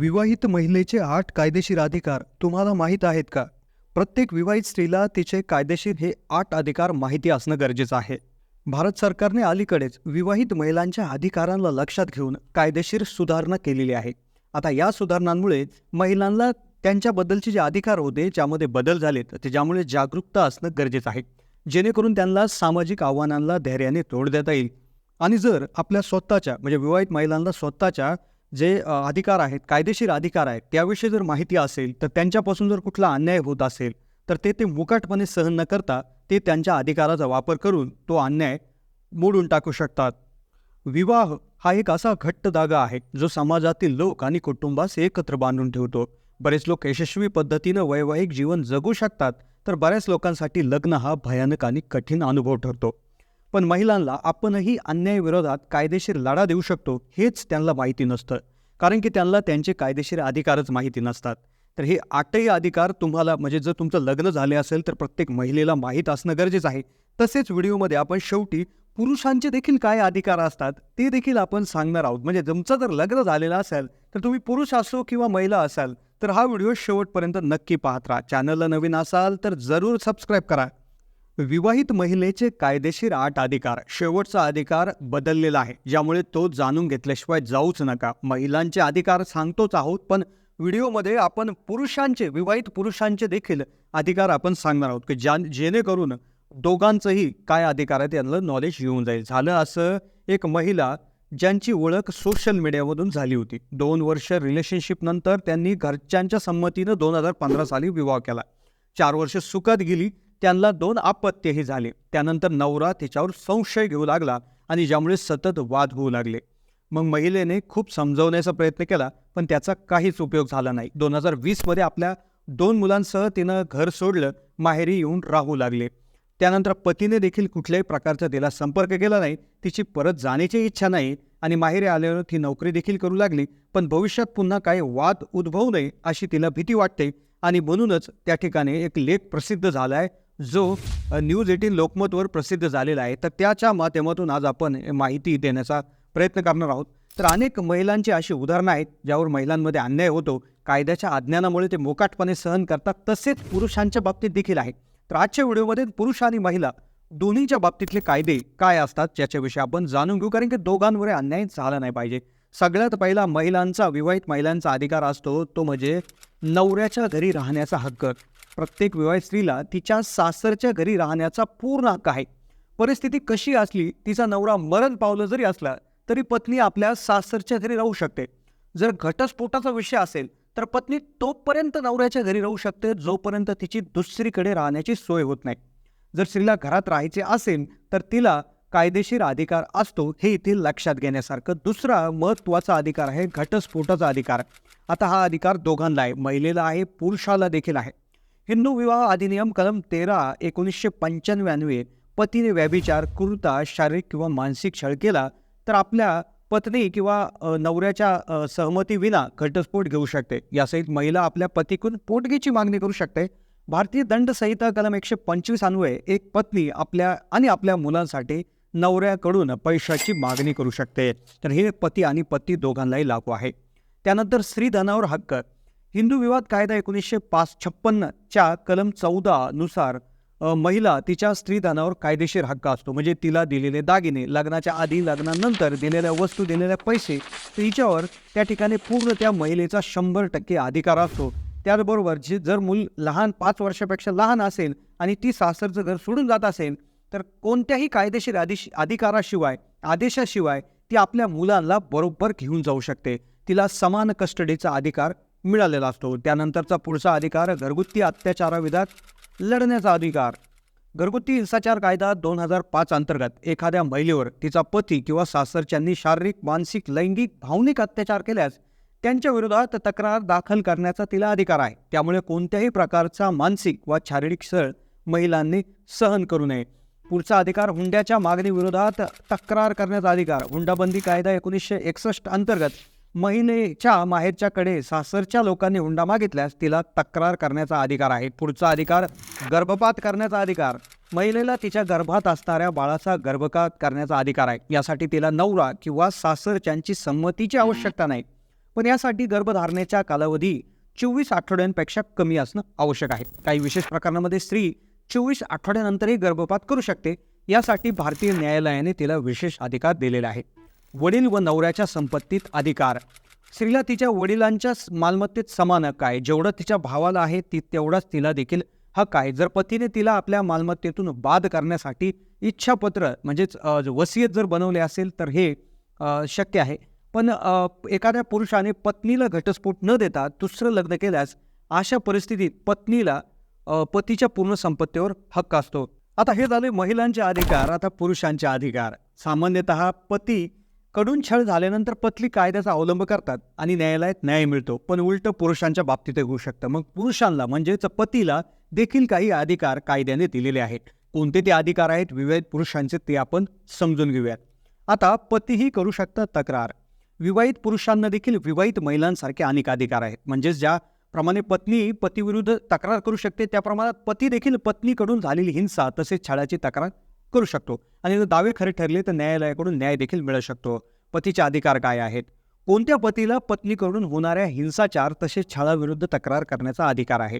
विवाहित महिलेचे आठ कायदेशीर अधिकार तुम्हाला माहीत आहेत का? प्रत्येक विवाहित स्त्रीला तिचे कायदेशीर हे आठ अधिकार माहिती असणं गरजेचं आहे. भारत सरकारने अलीकडेच विवाहित महिलांच्या अधिकारांना लक्षात घेऊन कायदेशीर सुधारणा केलेली आहे. आता या सुधारणांमुळे महिलांना त्यांच्याबद्दलचे जे अधिकार होते ज्यामध्ये बदल झालेत त्याच्यामुळे जागरूकता असणं गरजेचं आहे. जेणेकरून त्यांना सामाजिक आव्हानांना धैर्याने तोड देता येईल. आणि जर आपल्या स्वतःच्या म्हणजे विवाहित महिलांना स्वतःच्या जे अधिकार आहेत कायदेशीर अधिकार आहेत त्याविषयी जर माहिती असेल तर त्यांच्यापासून जर कुठला अन्याय होत असेल तर ते ते मुकाटपणे सहन न करता ते त्यांच्या अधिकाराचा वापर करून तो अन्याय मोडून टाकू शकतात. विवाह हा एक असा घट्ट धागा आहे जो समाजातील लोक आणि कुटुंबास एकत्र बांधून ठेवतो. बरेच लोक यशस्वी पद्धतीनं वैवाहिक जीवन जगू शकतात तर बऱ्याच लोकांसाठी लग्न हा भयानक आणि कठीण अनुभव ठरतो. पण महिलांना आपणही अन्यायविरोधात कायदेशीर लढा देऊ शकतो हेच त्यांना माहिती नसतं. कारण की त्यांना त्यांचे कायदेशीर अधिकारच माहिती नसतात. तर हे आठही अधिकार तुम्हाला म्हणजे जर तुमचं लग्न झाले असेल तर प्रत्येक महिलेला माहीत असणं गरजेचं आहे. तसेच व्हिडिओमध्ये आपण शेवटी पुरुषांचे देखील काय अधिकार असतात ते देखील आपण सांगणार आहोत. म्हणजे तुमचं जर लग्न झालेलं असेल तर तुम्ही पुरुष असो किंवा महिला असाल तर हा व्हिडिओ शेवटपर्यंत नक्की पाहत राहा. चॅनलला नवीन असाल तर जरूर सबस्क्राईब करा. विवाहित महिलेचे कायदेशीर आठ अधिकार शेवटचा अधिकार बदललेला आहे ज्यामुळे तो जाणून घेतल्याशिवाय जाऊच नका. महिलांचे अधिकार सांगतोच आहोत पण व्हिडिओमध्ये आपण पुरुषांचे विवाहित पुरुषांचे देखील अधिकार आपण सांगणार आहोत की ज्या जेणेकरून दोघांचंही काय अधिकार आहेत त्यांना नॉलेज येऊन जाईल. झालं असं एक महिला ज्यांची ओळख सोशल मीडियामधून झाली होती. दोन वर्ष रिलेशनशिप नंतर त्यांनी घरच्यांच्या संमतीनं दोन हजार पंधरा साली विवाह केला. चार वर्ष सुखात गेली. त्यांना दोन अपत्यही झाले. त्यानंतर नवरा तिच्यावर संशय घेऊ लागला आणि ज्यामुळे सतत वाद होऊ लागले. मग महिलेने खूप समजवण्याचा प्रयत्न केला पण त्याचा काहीच उपयोग झाला नाही. दोन हजार वीसमध्ये आपल्या दोन मुलांसह तिनं घर सोडलं माहेरी येऊन राहू लागले. त्यानंतर पतीने देखील कुठल्याही प्रकारचा तिला संपर्क केला नाही तिची परत जाण्याची इच्छा नाही आणि माहेरी आल्यावर ती नोकरी देखील करू लागली. पण भविष्यात पुन्हा काही वाद उद्भवू नये अशी तिला भीती वाटते आणि म्हणूनच त्या ठिकाणी एक लेख प्रसिद्ध झाला आहे जो न्यूज एटीन लोकमतवर प्रसिद्ध झालेला आहे तर त्याच्या माध्यमातून आज आपण माहिती देण्याचा प्रयत्न करणार आहोत. तर अनेक महिलांची अशी उदाहरणं आहेत ज्यावर महिलांमध्ये अन्याय होतो. कायद्याच्या अज्ञानामुळे ते मोकाटपणे सहन करतात तसेच पुरुषांच्या बाबतीत देखील आहे. तर आजच्या व्हिडिओमध्ये पुरुष आणि महिला दोन्हीच्या बाबतीतले कायदे काय असतात याच्याविषयी आपण जाणून घेऊ कारण की दोघांवर अन्याय झाला नाही पाहिजे. सगळ्यात पहिला महिलांचा विवाहित महिलांचा अधिकार असतो तो म्हणजे नवऱ्याच्या घरी राहण्याचा हक्क. प्रत्येक विवाहित स्त्रीला तिच्या सासरच्या घरी राहण्याचा पूर्ण हक्क आहे. परिस्थिती कशी असली तिचा नवरा मरण पावलं जरी असला तरी पत्नी आपल्या सासरच्या घरी राहू शकते. जर घटस्फोटाचा विषय असेल तर पत्नी तोपर्यंत नवऱ्याच्या घरी राहू शकते जोपर्यंत तिची दुसरीकडे राहण्याची सोय होत नाही. जर स्त्रीला घरात राहायचे असेल तर तिला कायदेशीर अधिकार असतो हे इथे लक्षात घेण्यासारखं दुसरा महत्त्वाचा अधिकार आहे घटस्फोटाचा अधिकार. आता हा अधिकार दोघांना आहे महिलेला आहे पुरुषाला देखील आहे. हिंदू विवाह अधिनियम कलम तेरा एकोणीसशे पंच्याण्णवे पतीने व्याभिचार कृता शारीरिक किंवा मानसिक छळ केला तर आपल्या पत्नी किंवा नवऱ्याच्या सहमतीविना घटस्फोट घेऊ शकते. यासहित महिला आपल्या पतीकडून पोटगीची मागणी करू शकते. भारतीय दंड संहिता कलम एकशे पंचवीस अन्वये एक पत्नी आपल्या आणि आपल्या मुलांसाठी नवऱ्याकडून पैशाची मागणी करू शकते. तर हे पती आणि पत्नी दोघांनाही लागू आहे. त्यानंतर स्त्रीधनावर हक्क. हिंदू विवाद कायदा एकोणीसशे पाच छप्पन्नच्या कलम चौदा नुसार महिला तिच्या स्त्रीदानावर कायदेशीर हक्क असतो. म्हणजे तिला दिलेले दागिने लग्नाच्या आधी लग्नानंतर दिलेल्या वस्तू दिलेले पैसे तिच्यावर त्या ठिकाणी पूर्ण त्या महिलेचा शंभर टक्के अधिकार असतो. त्याचबरोबर जे जर मूल लहान पाच वर्षापेक्षा लहान असेल आणि ती सासरचं घर सोडून जात असेल तर कोणत्याही कायदेशीर आदेश अधिकाराशिवाय आदेशाशिवाय ती आपल्या मुलांना बरोबर घेऊन जाऊ शकते. तिला समान कस्टडीचा अधिकार मिळालेला असतो. त्यानंतरचा पुढचा अधिकार घरगुती अत्याचाराविधात लढण्याचा अधिकार. घरगुती हिंसाचार कायदा दोन हजार पाच अंतर्गत एखाद्या महिलेवर तिचा पती किंवा सासरच्यांनी शारीरिक मानसिक लैंगिक भावनिक अत्याचार केल्यास त्यांच्या विरोधात तक्रार दाखल करण्याचा तिला अधिकार आहे. त्यामुळे कोणत्याही प्रकारचा मानसिक वा शारीरिक सळ महिलांनी सहन करू नये. पुढचा अधिकार हुंड्याच्या मागणीविरोधात तक्रार करण्याचा अधिकार. हुंडाबंदी कायदा एकोणीसशे एकसष्ट अंतर्गत महिलेच्या माहेरच्याकडे सासरच्या लोकांनी हुंडा मागितल्यास तिला तक्रार करण्याचा अधिकार आहे. पुढचा अधिकार गर्भपात करण्याचा अधिकार. महिलेला तिच्या गर्भात असणाऱ्या बाळाचा गर्भपात करण्याचा अधिकार आहे. यासाठी तिला नवरा किंवा सासरच्यांची संमतीची आवश्यकता नाही. पण यासाठी गर्भधारणेचा कालावधी चोवीस आठवड्यांपेक्षा कमी असणं आवश्यक आहे. काही विशेष प्रकरणामध्ये स्त्री चोवीस आठवड्यानंतरही गर्भपात करू शकते. यासाठी भारतीय न्यायालयाने तिला विशेष अधिकार दिलेला आहे. वडील व नवऱ्याच्या संपत्तीत अधिकार. स्त्रीला तिच्या वडिलांच्या मालमत्तेत समान हक्क आहे जेवढं तिच्या भावाला आहे ती तेवढाच तिला देखील हक्क आहे जर पतीने तिला आपल्या मालमत्तेतून बाद करण्यासाठी इच्छापत्र म्हणजेच वसियत जर बनवले असेल तर हे शक्य आहे. पण एखाद्या पुरुषाने पत्नीला घटस्फोट न देता दुसरं लग्न केल्यास अशा परिस्थितीत पत्नीला पतीच्या पूर्ण संपत्तीवर हक्क असतो. आता हे झाले महिलांचे अधिकार आता पुरुषांचे अधिकार. सामान्यतः पती कडून छळ झाल्यानंतर पत्नी कायद्याचा अवलंब करतात आणि न्यायालयात न्याय मिळतो पण उलट पुरुषांच्या बाबतीत होऊ शकतं. मग पुरुषांना म्हणजेच पतीला देखील काही अधिकार कायद्याने दिलेले आहेत. कोणते ते अधिकार आहेत? विवाहित पुरुषांचे ते आपण समजून घेऊयात. आता पतीही करू शकतात तक्रार. विवाहित पुरुषांना देखील विवाहित महिलांसारखे अनेक अधिकार आहेत. म्हणजेच ज्याप्रमाणे पत्नी पतीविरुद्ध तक्रार करू शकते त्याप्रमाणात पती देखील पत्नीकडून झालेली हिंसा तसेच छळाची तक्रार करू शकतो. आणि जर दावे खरे ठरले तर न्यायालयाकडून न्याय देखील मिळू शकतो. पतीचे अधिकार काय आहेत? कोणत्या पतीला पत्नीकडून होणाऱ्या हिंसाचार तसेच छळाविरुद्ध तक्रार करण्याचा अधिकार आहे?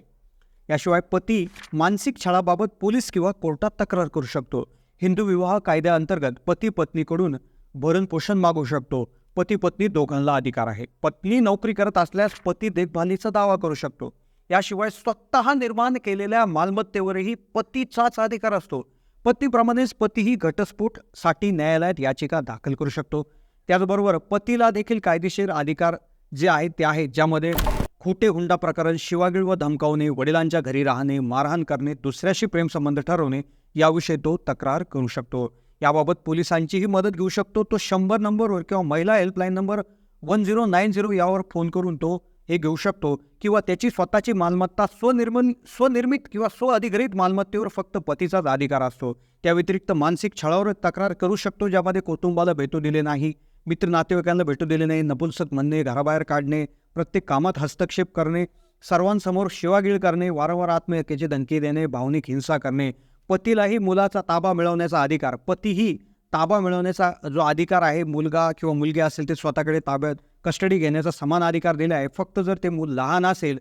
याशिवाय पती मानसिक छळाबाबत पोलीस किंवा कोर्टात तक्रार करू शकतो. हिंदू विवाह कायद्याअंतर्गत पती पत्नीकडून भरण पोषण मागू शकतो. पती पत्नी दोघांना अधिकार आहे. पत्नी नोकरी करत असल्यास पती देखभालीचा दावा करू शकतो. याशिवाय स्वतः निर्माण केलेल्या मालमत्तेवरही पतीचाच अधिकार असतो. पतीप्रमाणेच पतीही घटस्फोटसाठी न्यायालयात याचिका दाखल करू शकतो. त्याचबरोबर पतीला देखील कायदेशीर अधिकार जे आहेत ते आहेत ज्यामध्ये खोटे हुंडा प्रकरण शिवागिळ व धमकावणे वडिलांच्या घरी राहणे मारहाण करणे दुसऱ्याशी प्रेमसंबंध ठरवणे याविषयी तो तक्रार करू शकतो. याबाबत पोलिसांचीही मदत घेऊ शकतो. तो शंभर नंबरवर किंवा महिला helpline number one zero nine zero यावर फोन करून तो हे घेऊ शकतो किंवा त्याची स्वतःची मालमत्ता स्वनिर्मन स्वनिर्मित किंवा स्वअधिग्रहित मालमत्तेवर फक्त पतीचाच अधिकार असतो. त्या व्यतिरिक्त मानसिक छळावर तक्रार करू शकतो ज्यामध्ये कुटुंबाला भेटू दिले नाही मित्र नातेवाईकांना भेटू दिले नाही नपुंसक म्हणणे घराबाहेर काढणे प्रत्येक कामात हस्तक्षेप करणे सर्वांसमोर शिवागिळ करणे वारंवार आत्महत्येची धमकी देणे भावनिक हिंसा करणे पतीलाही मुलाचा ताबा मिळवण्याचा अधिकार पतीही ताबा मिळवण्याचा जो अधिकार आहे मुलगा किंवा मुलगी असेल ते स्वतःकडे ताब्यात कस्टडी घेण्याचा समान अधिकार दिला आहे. फक्त जर ते मूल लहान असेल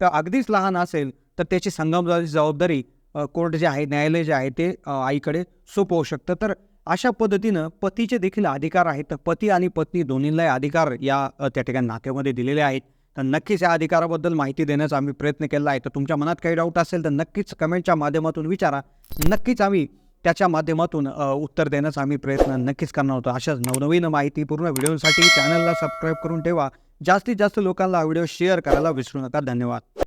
तर अगदीच लहान असेल तर त्याची संगमदारी जबाबदारी कोर्ट जे आहे न्यायालय जे आहे ते आईकडे सोपवू शकतं. तर अशा पद्धतीनं पतीचे देखील अधिकार आहेत. तर पती आणि पत्नी दोन्हींनाही अधिकार या त्या ठिकाणी नात्यामध्ये दिलेले आहेत. तर नक्कीच या अधिकाराबद्दल माहिती देण्याचा आम्ही प्रयत्न केला आहे. तर तुमच्या मनात काही डाऊट असेल तर नक्कीच कमेंटच्या माध्यमातून विचारा. नक्कीच आम्ही त्याच्या माध्यमातून उत्तर देण्याचा आम्ही प्रयत्न नक्कीच करणार होतो. अशाच नवनवीन माहितीपूर्ण व्हिडिओसाठी चॅनलला सबस्क्राईब करून ठेवा. जास्तीत जास्त लोकांना हा व्हिडिओ शेअर करायला विसरू नका. धन्यवाद.